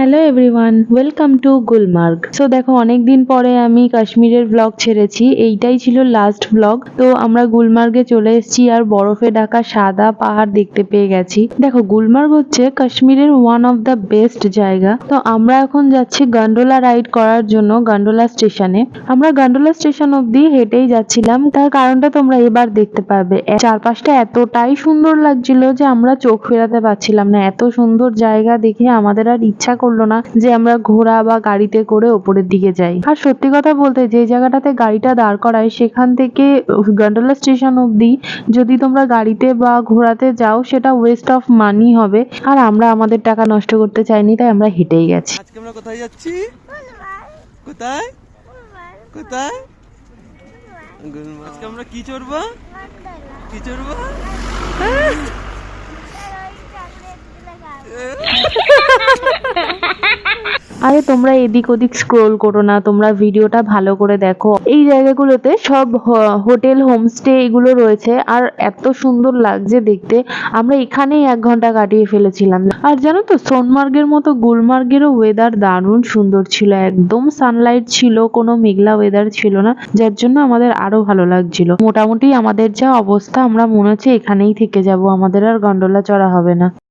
Hello everyone welcome to Gulmarg so দেখো অনেক দিন পরে আমি কাশ্মীরের ব্লগ ছেড়েছি। এইটাই ছিল লাস্ট ব্লগ তো আমরা গুলমার্গে চলে এসেছি আর বরফে ঢাকা সাদা পাহাড় দেখতে পেয়ে গেছি। দেখো, গুলমার্গ হচ্ছে কাশ্মীরের ওয়ান অফ দ্য বেস্ট জায়গা। তো আমরা এখন যাচ্ছি গান্ডোলা রাইড করার জন্য গান্ডোলা স্টেশনে আমরা গান্ডোলা স্টেশন অব্দি হেঁটেই যাচ্ছিলাম। তার কারণটা তোমরা এবার দেখতে পাবে। চারপাশটা এতটাই সুন্দর লাগছিল যে আমরা চোখ ফেরাতে পারছিলাম না। এত সুন্দর জায়গা দেখে আমাদের আর ইচ্ছা করল না যে আমরা ঘোড়া বা গাড়িতে করে ওপরের দিকে যাই। আর সত্যি কথা বলতে যে জায়গাটাতে গাড়িটা দাঁড় করায় সেখান থেকে গন্ডোলা স্টেশন অব্দি যদি তোমরা গাড়িতে বা ঘোড়াতে যাও সেটা ওয়েস্ট অফ মানি হবে। আর আমরা আমাদের টাকা নষ্ট করতে চাইনি তাই আমরা হেঁটেই গেছি। আজকে আমরা কোথায় যাচ্ছি? কোথায়? কোথায়? আজকে আমরা কি চড়বো? কি চড়বো? তোমরা এদিক ওদিক স্ক্রোল করো না, তোমরা ভিডিওটা ভালো করে দেখো। এই জায়গাগুলোতে সব হোটেল হোমস্টে এগুলো রয়েছে, আর এত সুন্দর লাগছে দেখতে। আমরা এখানেই এক ঘণ্টা কাটিয়ে ফেলেছিলাম। আর জানো তো, সোনমার্গের মতো গুলমার্গেরও ওয়েদার দারুণ সুন্দর ছিল। একদম সানলাইট ছিল, কোনো মেঘলা ওয়েদার ছিল না, যার জন্য আমাদের আরও ভালো লাগছিল। মোটামুটি আমাদের যা অবস্থা, আমরা মনে হচ্ছে এখানেই থেকে যাব, আমাদের আর গন্ডোলা চড়া হবে না।